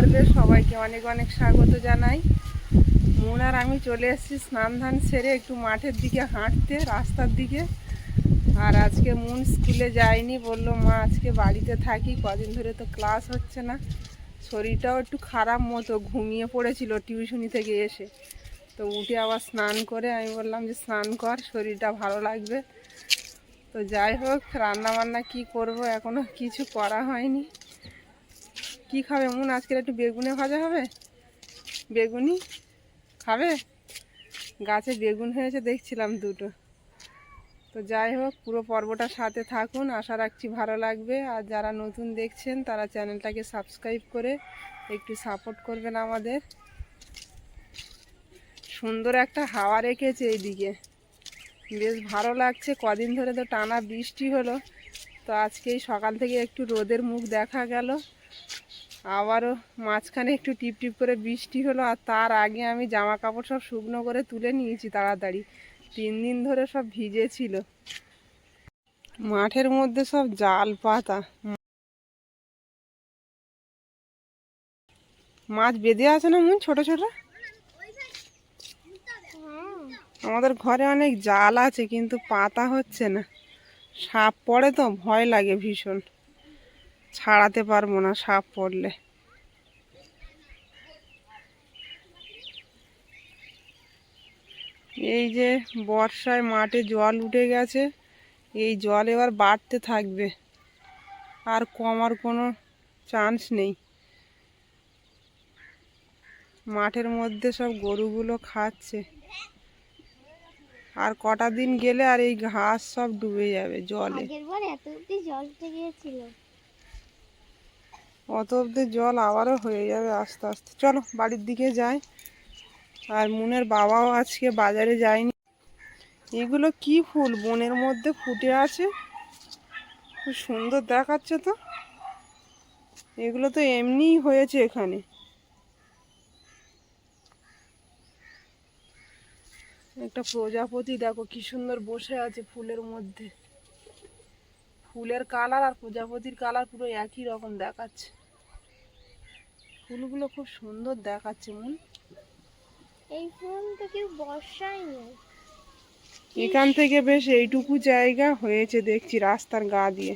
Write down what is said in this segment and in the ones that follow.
পর্বে সবাইকে অনেক অনেক স্বাগত জানাই। মন আর আমি চলে এসেছি স্নান ধান সেরে একটু মাঠের দিকে হাঁটতে, রাস্তার দিকে। আর আজকে মন স্কুলে যায়নি, বলল, মা, আজকে বাড়িতে থাকি, কদিন ধরে তো ক্লাস হচ্ছে না। শরীরটাও একটু খারাপ মতো, ঘুমিয়ে পড়েছিল টিউশনি থেকে এসে। তো উঠে আবার স্নান করে আমি বললাম যে, স্নান কর, শরীরটা ভালো লাগবে। তো যাই হোক রান্না বান্না কি করব, এখনও কিছু করা হয়নি। কি খাবে? মন আজকে একটু বেগুনে ভাজা হবে? বেগুনি খাবে? গাছে বেগুন হয়েছে, দেখছিলাম দুটো। তো যাই হোক, পুরো পর্বটা সাথে থাকুন। আশা রাখছি ভালো লাগবে। আর যারা নতুন দেখছেন, তারা চ্যানেলটাকে সাবস্ক্রাইব করে একটু সাপোর্ট করবেন আমাদের। সুন্দর একটা হাওয়া রেখেছে এইদিকে। বেশ ভালো লাগছে। কদিন ধরে তো টানা বৃষ্টি হলো। তো আজকেই সকাল থেকে একটু রোদের মুখ দেখা গেল। আবারও মাঝখানে একটু টিপ টিপ করে বৃষ্টি হলো আর তার আগে আমি জামা কাপড় সব শুকনো করে তুলে নিয়েছি তাড়াতাড়ি। তিন দিন ধরে সব ভিজে ছিল মাঠের মধ্যে সব জাল পাতা। মাছ বেঁধে আছে না মন ছোট ছোট? আমাদের ঘরে অনেক জাল আছে কিন্তু পাতা হচ্ছে না। সাপ পড়ে তো, ভয় লাগে ভীষণ। ছাড়াতে পারব না সাপ পড়লে। এই যে বর্ষায় মাঠে জল উঠে গেছে, এই জল এবার বাড়তে থাকবে। আর কমার কোনো চান্স নেই। মাঠের মধ্যে সব গরুগুলো খাচ্ছে। আর কটা দিন গেলে আর এই ঘাস সব ডুবে যাবে জলে। জল অত অব্দি জল আবারও হয়ে যাবে আস্তে আস্তে। চলো, বাড়ির দিকে যাই। আর মুনের বাবাও আজকে বাজারে যায়নি। এগুলো কি ফুল? বনের মধ্যে ফুটে আছে? খুব সুন্দর দেখাচ্ছে তো। এগুলো তো এমনিই হয়েছে এখানে। একটা প্রজাপতি, দেখো কি সুন্দর বসে আছে ফুলের মধ্যে। ফুলের কালার আর প্রজাপতির কালার পুরো একই রকম দেখাচ্ছে। ফুলগুলো খুব সুন্দর দেখাচ্ছে মন। এই ফুল তো কেউ বর্ষায় নেই এখান থেকে বেশ এইটুকু জায়গা হয়েছে দেখছি রাস্তার গা দিয়ে।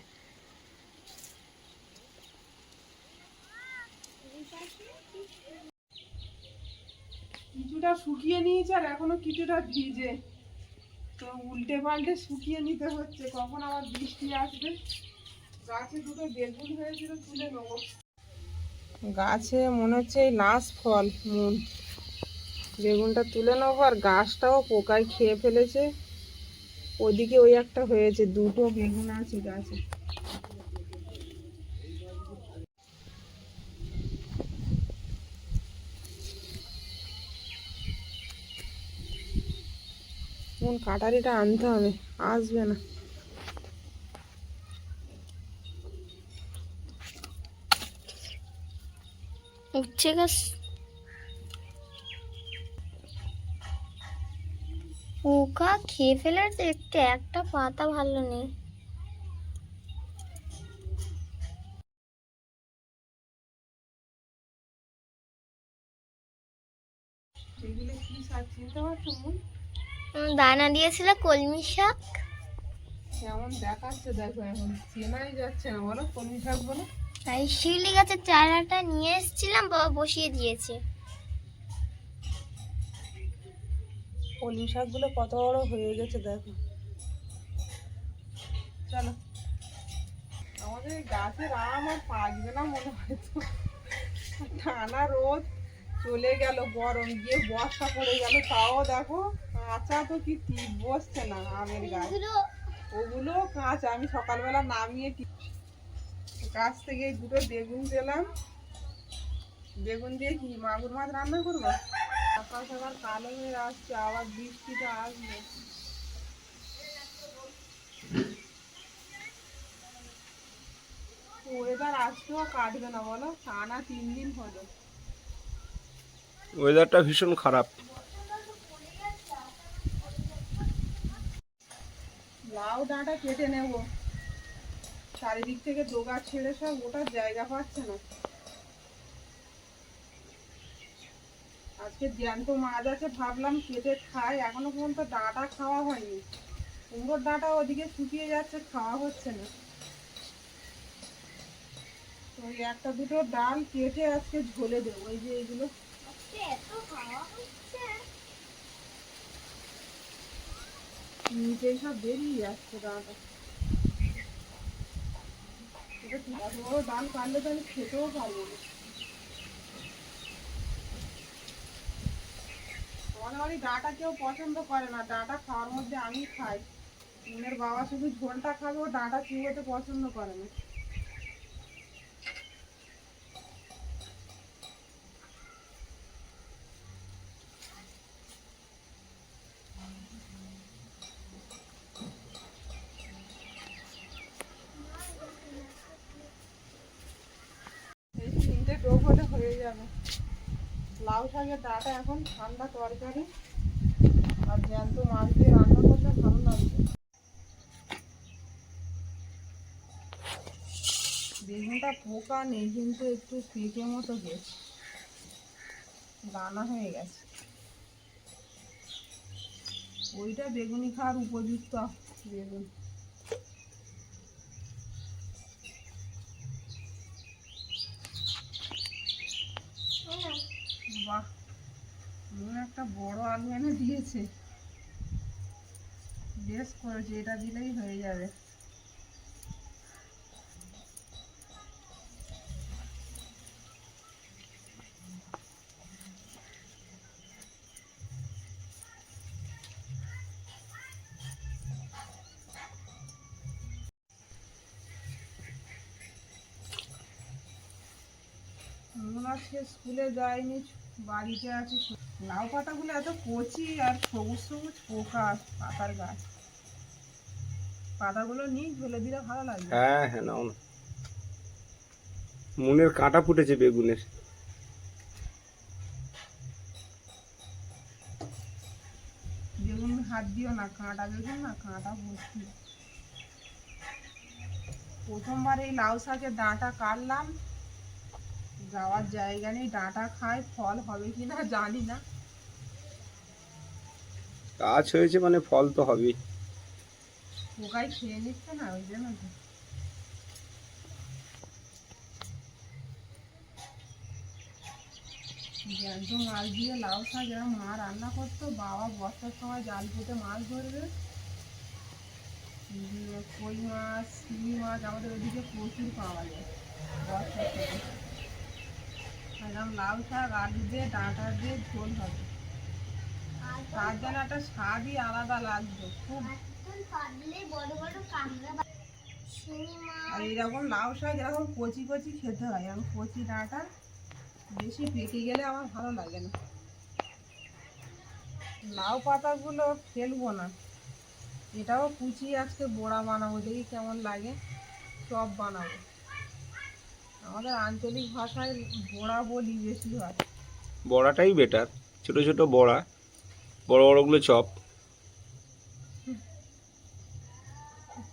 কিছুটা শুকিয়ে নিয়েছে আর এখনও কিছুটা ভিজে। তো উল্টে পাল্টে শুকিয়ে নিতে হচ্ছে কখন আবার বৃষ্টি আসবে? গাছে দুটো বেগুন হয়েছিল তুলে নেব। গাছে মনে হচ্ছে এই লাস্ট ফল, মন। বেগুনটা তুলে নেব আর গাছটাও পোকায় খেয়ে ফেলেছে। ওদিকে ওই একটা হয়েছে, দুটো বেগুন আছে গাছে। কোন কাটারিটা আনতে হবে, আসবে না। উচ্ছে পোকা খেয়ে ফেলে দেখতে একটা পাতা ভালো নেই দানা দিয়েছিল কলমি শাক কেমন দেখাচ্ছে দেখো এখন চেনাই যাচ্ছে না বলো কলমি শাক বলো এই শিউলি গাছের চারাটা নিয়ে এসেছিলাম বাবা বসিয়ে দিয়েছে। কলমি শাকগুলো কত বড় হয়ে গেছে দেখো। চলো। আমাদের গাছের আম আর পাকবে না মনে হয় তো। টানা রোদ চলে গেল গরম গিয়ে বর্ষা পড়ে গেল তাও দেখো কাঁচা তো কি টিপ বসছে না আমের গাছ। ওগুলো কাঁচা আমি সকালবেলা নামিয়ে টি- গাছ থেকে দুটো বেগুন দিলাম। বেগুন দিয়ে কি মাগুর মাছ রান্না করব? সকাল সকাল কালো হয়ে আসছে আবার বৃষ্টিটা আসবে। ওয়েদার আসতেও কাটবে না বলো? টানা তিন দিন হলো। ওয়েদারটা ভীষণ খারাপ। লাউ ডাঁটা কেটে নেব। চারিদিক থেকে ডোগা ছেড়ে সব ওটা জায়গা পাচ্ছে না। আজকে জ্যান্ত মাছ আছে ভাবলাম কেটে খাই। এখনও পর্যন্ত ডাঁটা খাওয়া হয়নি। কুমড়োর ডাঁটা ওদিকে শুকিয়ে যাচ্ছে খাওয়া হচ্ছে না। তো ওই একটা দুটো ডাল কেটে আজকে ঝোলে দেবো। ওই যে এইগুলো নিচে সব বেরিয়ে যাচ্ছে ডাঁটা আছে বড় ডাল কাটলে তো আমি খেতেও পারব না আমাদের বাড়ি ডাঁটা কেউ পছন্দ করে না, ডাঁটা খাওয়ার মধ্যে আমি খাই। মনের বাবা শুধু ঝোলটা খাবে, ও ডাঁটা চিবোতে পছন্দ করে না এই তিনটে টোপ হলে হয়ে যাবে বেগুনটা পোকা নেই, কিন্তু একটু পেকে মতো গেছে দানা হয়ে গেছে। ওইটা বেগুনি খাওয়ার উপযুক্ত বেগুন। বাহ। একটা বড় আলু এনে দিয়েছে। বেশ করেছে এটা দিলেই হয়ে যাবে। আজকে স্কুলে যায়নি বাড়িতে আছে লাউ পাতাগুলো এত কচি আর সবুজ সবুজ পোকা পাতার গাছ। পাতাগুলো নিই ঝোলে দিলে ভালো লাগবে। হ্যাঁ হ্যাঁ নাও না। মনের কাঁটা ফুটেছে বেগুনের। বেগুন হাত দিও না কাঁটা বেগুন না কাঁটা ভর্তি প্রথমবার এই লাউ শাকের ডাঁটা কাটলাম। যাওয়ার জায়গা নেই ডাঁটা খাই ফল হবে কিনা জানি না। গাছ হয়েছে মানে ফল তো হবেই। পোকাই খেয়ে নিচ্ছে না ওই জন্য। জ্যান্ত মাছ দিয়ে লাউ শাক এরকম মা রান্না করতো বাবা বর্ষার সময় জাল পেতে মাছ ধরবে। কই মাছ শিঙি মাছ আমাদের ওদিকে প্রচুর পাওয়া যায়। বর্ষার সময়। এরকম লাউ শাক, আলু দিয়ে, ডাঁটা দিয়ে ঝোল হবে। তার জন্য একটা স্বাদই আলাদা লাগবে, খুব। আর এরকম লাউ শাক এরকম কচি কচি খেতে হয় আমি কচি ডাঁটা, বেশি পেকে গেলে আমার ভালো লাগে না। লাউ পাতাগুলো ফেলব না। এটাও কুচিয়ে আজকে বড়া বানাবো, দেখি কেমন লাগে। চপ বানাবো। আমাদের আঞ্চলিক ভাষায় বড়া বলি বেশি হয়। বড়াটাই বেটার ছোট ছোট বড়া বড় বড়গুলো চপ।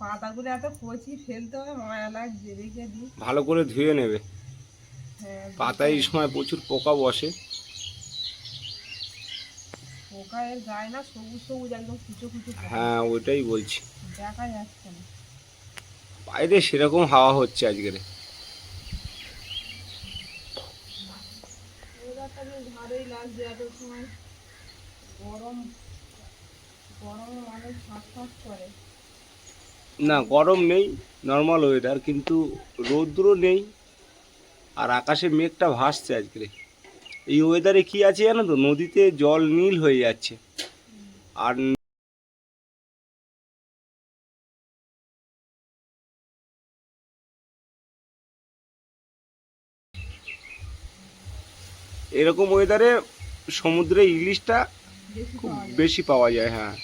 পাতাগুলো এত কচি ফেলতে হবে মায়া লাগছে রেখে দিই। ভালো করে ধুয়ে নেবে। হ্যাঁ পাতায় এই সময় প্রচুর পোকা বসে। পোকা এর গায়ে না সবুজ সবুজ একদম কুচো কুচো হ্যাঁ ওইটাই বলছি। দেখা যাচ্ছে না। বাইরে সেরকম হাওয়া হচ্ছে আজকের ওয়েদারটা সময় গরম গরম করে। না, গরম নেই নর্মাল ওয়েদার কিন্তু রৌদ্র নেই আর আকাশে মেঘটা ভাসছে আজকে। এই ওয়েদারে কি আছে জানো তো? নদীতে জল নীল হয়ে যাচ্ছে। আর এরকম ওয়েদারে সমুদ্রে ইলিশটা খুব বেশি পাওয়া যায় হ্যাঁ।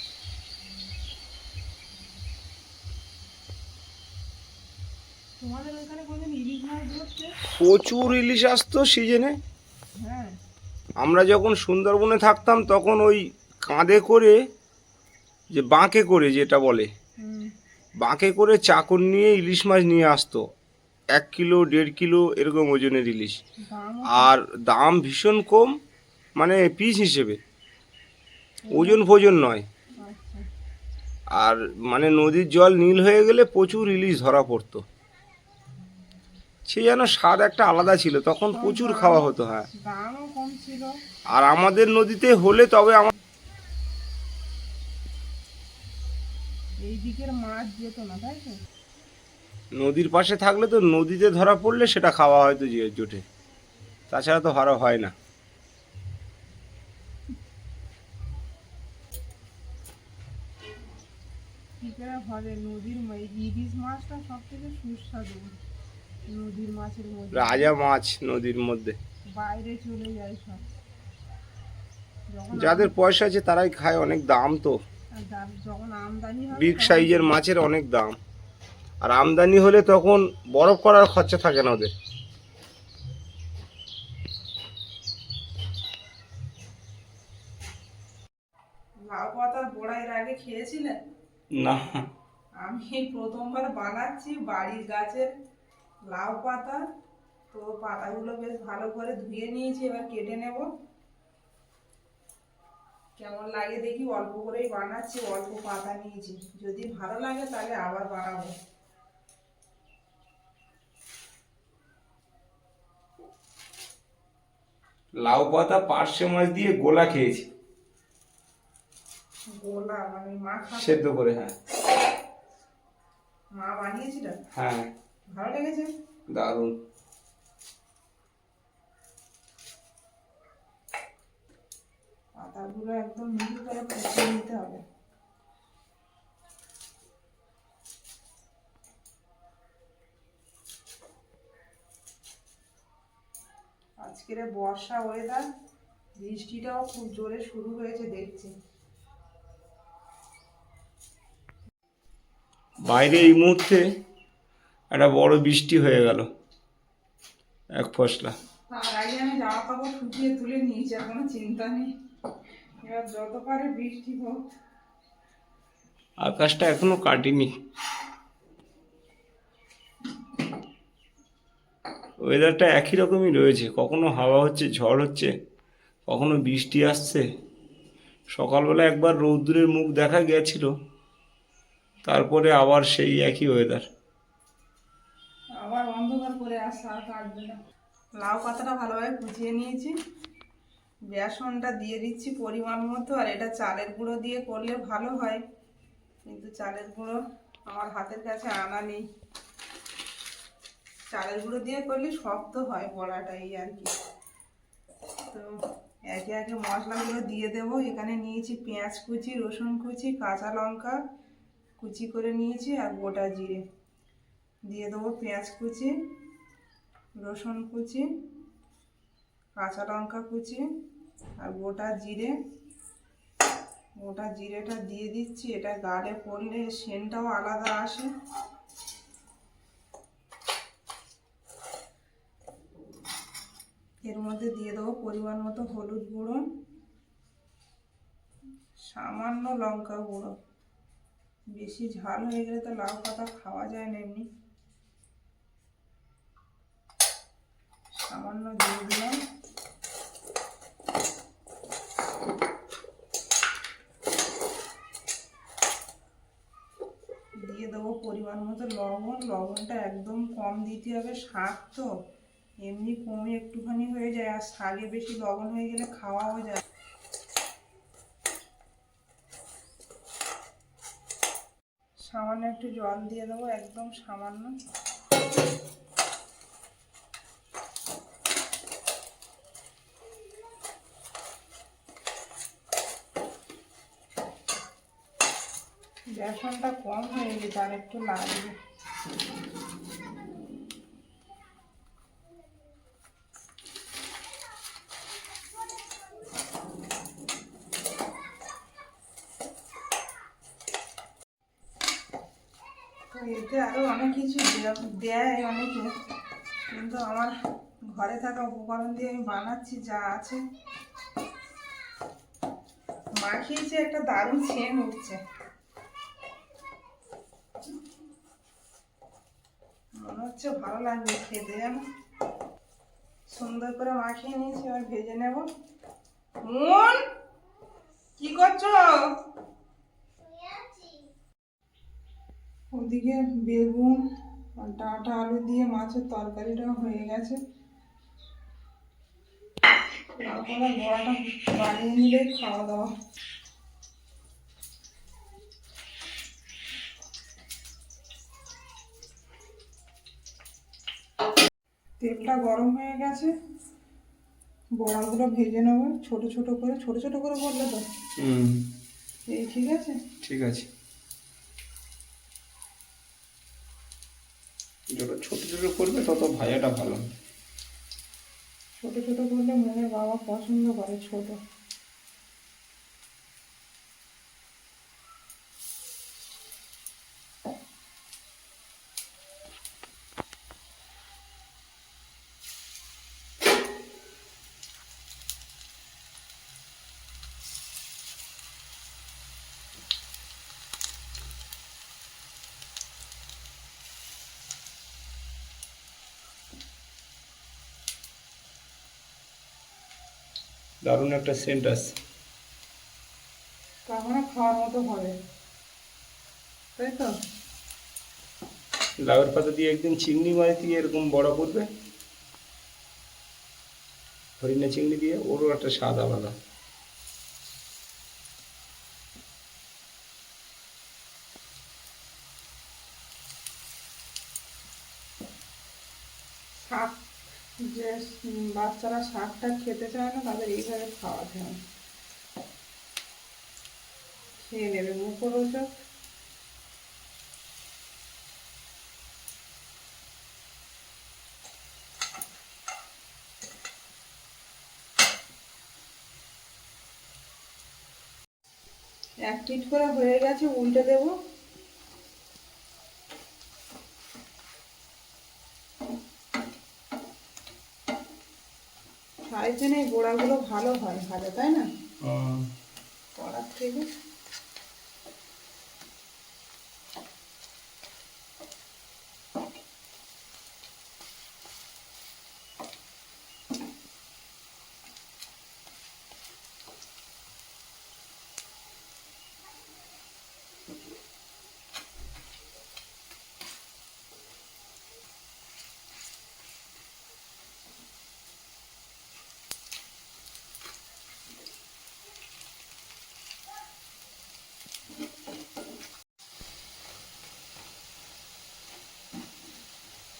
প্রচুর ইলিশ আসতো সিজনে। হ্যাঁ। আমরা যখন সুন্দরবনে থাকতাম তখন ওই কাঁধে করে যে বাঁকে করে যেটা বলে বাঁকে করে চাকর নিয়ে ইলিশ মাছ নিয়ে আসতো। এক কিলো দেড় কিলো এরকম ওজনের ইলিশ। আর দাম ভীষণ কম মানে পিস হিসেবে। ওজন ফোজন নয়। আর মানে নদীর জল নীল হয়ে গেলে প্রচুর ইলিশ ধরা পড়তো। সে যেন স্বাদ একটা আলাদা ছিল তখন প্রচুর খাওয়া হতো হ্যাঁ। আর আমাদের নদীতে হলে তবে আমার এই দিকের মাছ যেত না তাই তো? নদীর পাশে থাকলে তো নদীতে ধরা পড়লে সেটা খাওয়া হয়তো জোটে। তাছাড়া তো হারা হয় না। রাজা মাছ নদীর মধ্যে। বাইরে চলে যায় সব। যাদের পয়সা আছে তারাই খায় অনেক দাম তো। বিগ সাইজের মাছের অনেক দাম। আর আমদানি হলে তখন বরফ করার খরচা থাকে না ওদের। লাউ পাতার বড়া এর আগে খেয়েছিলেন না। আমি প্রথমবার বানাচ্ছি বাড়ির গাছের লাউ পাতা তো পাতাগুলো বেশ ভালো করে ধুয়ে নিয়েছি এবার কেটে নেব। কেমন লাগে দেখি অল্প করেই বানাচ্ছি অল্প পাতা নিয়েছি। যদি ভালো লাগে তাহলে আবার বানাবো। লাউ পাতা পার্শে মাছ দিয়ে গোলা খেয়েছি। গোলা মানে মা সেদ্ধ করে হ্যাঁ। মা বানিয়েছিল হ্যাঁ। ভালো লেগেছে? দারুণ। পাতাগুলো একদম মিহি করে কুচিয়ে নিতে হবে। আজকের বর্ষা ওয়েদার বৃষ্টিটাও খুব জোরে শুরু হয়েছে দেখছি। বাইরে এই মুহূর্তে একটা বড় বৃষ্টি হয়ে গেল এক ফসলা। তার আগে আমি জামা কাপড় শুকিয়ে তুলে নিয়েছি আর কোনো চিন্তা নেই। এবার যত পারে বৃষ্টি হোক। আকাশটা এখনও কাটেনি। ওয়েদারটা একই রকমই রয়েছে। কখনো হাওয়া হচ্ছে, ঝড় হচ্ছে, কখনো বৃষ্টি আসছে। সকালবেলা একবার রৌদ্রের মুখ দেখা গিয়েছিল, তারপরে আবার সেই একই ওয়েদার আবার অন্ধকার করে লাউ পাতাটা ভালোভাবে কুচিয়ে নিয়েছি। বেসনটা দিয়ে দিচ্ছি পরিমাণ মতো, আর এটা চালের গুঁড়ো দিয়ে করলে ভালো হয়। কিন্তু চালের গুঁড়ো আমার হাতের কাছে আনা নেই। চালের গুঁড়ো দিয়ে করলে শক্ত হয় বড়াটা এই আর কি। তো একে একে মশলাগুলো দিয়ে দেবো। এখানে নিয়েছি পেঁয়াজ কুচি, রসুন কুচি, কাঁচা লঙ্কা কুচি করে নিয়েছি আর গোটা জিরে। দিয়ে দেবো পেঁয়াজ কুচি, রসুন কুচি, কাঁচা লঙ্কা কুচি আর গোটা জিরে। গোটা জিরেটা দিয়ে দিচ্ছি। এটা গালে পড়লে সেনটাও আলাদা আসে। এর মধ্যে দিয়ে দেবো পরিমাণ মতো হলুদ গুঁড়ো, সামান্য লঙ্কা গুঁড়ো। বেশি ঝাল হয়ে গেলে তো লাউ পাতা খাওয়া যায় না এমনি। সামান্য দিয়ে দিলাম। দিয়ে দেবো পরিমাণ মতো লবণ। লবণটা একদম কম দিতে হবে শাক তো। এমনি কমে একটুখানি হয়ে যায়, আর শাকে বেশি লবণ হয়ে গেলে খাওয়াও যায়। সামান্য একটু জল দিয়ে দেবো, একদম সামান্য। বেসনটা কম হয়ে গেছে, আর একটু লাগবে তো এতে আরও অনেক কিছু দে- দেয় অনেকে কিন্তু আমার ঘরে থাকা উপকরণ দিয়ে আমি বানাচ্ছি, যা আছে। মাখিয়েছে একটা দারুণ সেন উঠছে। মনে হচ্ছে ভালো লাগবে খেতে, জানো? সুন্দর করে মাখিয়ে নিয়েছি, এবার ভেজে নেব। মন, কি করছ? ওদিকে বেগুন ডাঁটা আলু দিয়ে মাছের তরকারিটাও হয়ে গেছে। তারপরে বড়াটা বানিয়ে নিলেই খাওয়া দাওয়া তেলটা গরম হয়ে গেছে। বড়াগুলো ভেজে নেব ছোট ছোট করে ছোট ছোট করে বললে তো? হুম। এই ঠিক আছে? ঠিক আছে। যত ছোট ছোট করবে তত ভাজাটা ভালো। ছোট ছোট করলে মনের বাবা পছন্দ করে ছোট। দারুণ একটা সেন্ট তার মানে খাওয়ার মতো হবে। তাই তো? লাউয়ের পাতা দিয়ে একদিন চিংড়ি মাছ দিয়ে এরকম বড় করবে। হরিণা চিংড়ি দিয়ে ওরও একটা সাদা আলাদা শাক যে উম, বাচ্চারা শাকটা খেতে চায় না, তাদের এইভাবে খাওয়াতে হবে খেয়ে নেবে, মুখরোচক। এক পিট করে হয়ে গেছে, উল্টে দেবো। সাইজে এই গোড়াগুলো ভালো হয় ভালো তাই না? কড়ার থেকে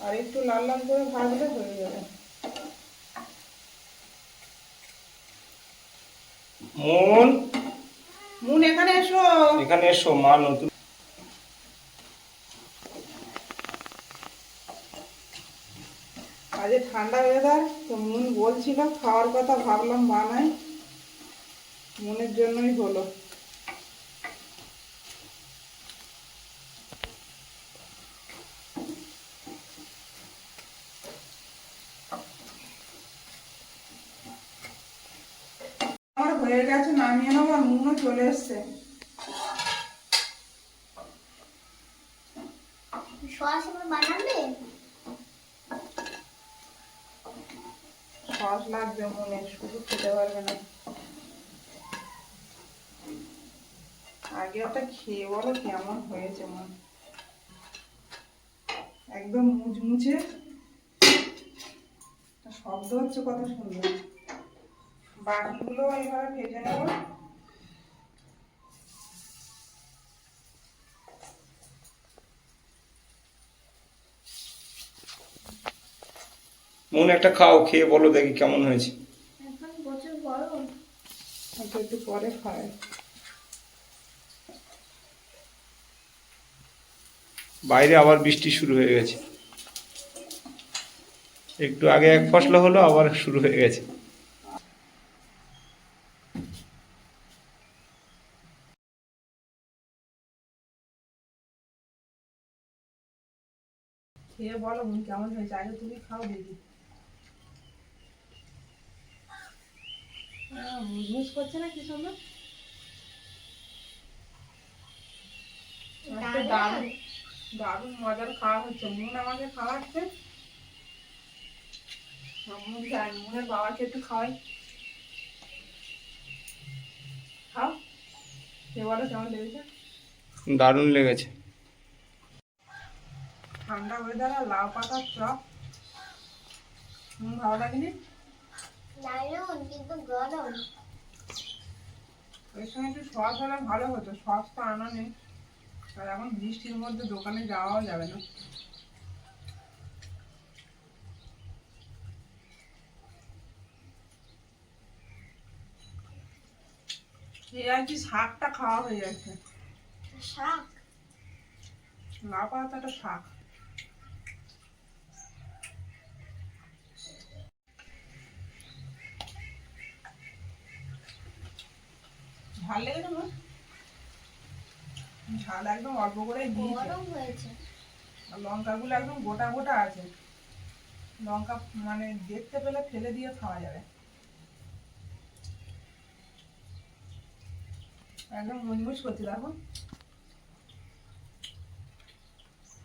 আর একটু লাল লাল করে ভাজলে হয়ে যাবে। মন? মুন এখানে এসো। এখানে এসো মা নতুন। আজকে ঠান্ডা ওয়েদার তো মুন বলছিল খাওয়ার কথা ভাবলাম বানাই। মনের জন্যই হলো আমার হয়ে গেছে নামিয়ে নেব আর মুনও চলে এসছে। সস এবার লাগবে মনে শুধু খেতে পারবে না। আগে একটা খেয়ে বলো কেমন হয়েছে মন। একদম মুচমুচে। শব্দ হচ্ছে কত সুন্দর। বাকিগুলো এইভাবে ভেজে নেব। মন একটা খাও খেয়ে বলো দেখি কেমন হয়েছে। একটু পরে খায়। বাইরে আবার বৃষ্টি শুরু হয়ে গেছে। একটু আগে এক ফসলা হলো আবার শুরু হয়ে গেছে। খেয়ে বলো মন কেমন হয়েছে? আগে তুমি খাও দেখি। আহ, করছে না কি সুন্দর? দারুণ। দারুণ মজার খাওয়া হচ্ছে। মুন আমাকে খাওয়াচ্ছে। মুন যায় মুনের বাবাকে একটু খাওয়াই। খাও। সে বলো কেমন লেগেছে? দারুণ লেগেছে। ঠান্ডা ওয়েদার লাউ পাতার চপ। হুম ভালো লাগেনি? দারুণ কিন্তু গরম। ওই সময় একটু সস হলে ভালো হতো সস তো আনা নেই। আর এখন বৃষ্টির মধ্যে দোকানে যাওয়াও যাবে না। আর কি শাকটা খাওয়া হয়ে যাচ্ছে শাক? লাউ পাতাটা শাক। ঝাল লেগেছে মা ঝাল একদম অল্প করে দিয়েছে। আর লঙ্কাগুলো একদম গোটা গোটা আছে। লঙ্কা মানে দেখতে পেলে ফেলে দিয়ে খাওয়া যাবে। একদম মুচমুচ করছে দেখো।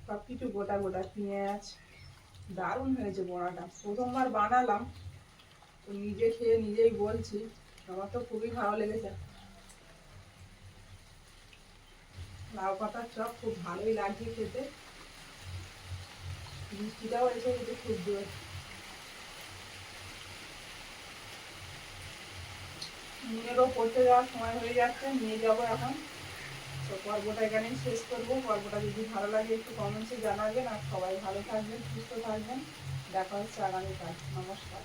সব কিছু গোটা গোটা পেঁয়াজ দারুণ হয়েছে বড়াটা। প্রথমবার বানালাম। তো নিজে খেয়ে নিজেই বলছি আমার তো খুবই ভালো লেগেছে। লাউ পাতার চপ খুব ভালোই লাগছে খেতে। বৃষ্টিটাও এসে গেছে খুব মেয়েরও পড়তে যাওয়ার সময় হয়ে যাচ্ছে, নিয়ে যাব এখন। তো পর্বটা এখানেই শেষ করব। পর্বটা যদি ভালো লাগে একটু কমেন্টসে জানাবেন। আর সবাই ভালো থাকবেন, সুস্থ থাকবেন। দেখা হচ্ছে আগামীকাল। নমস্কার।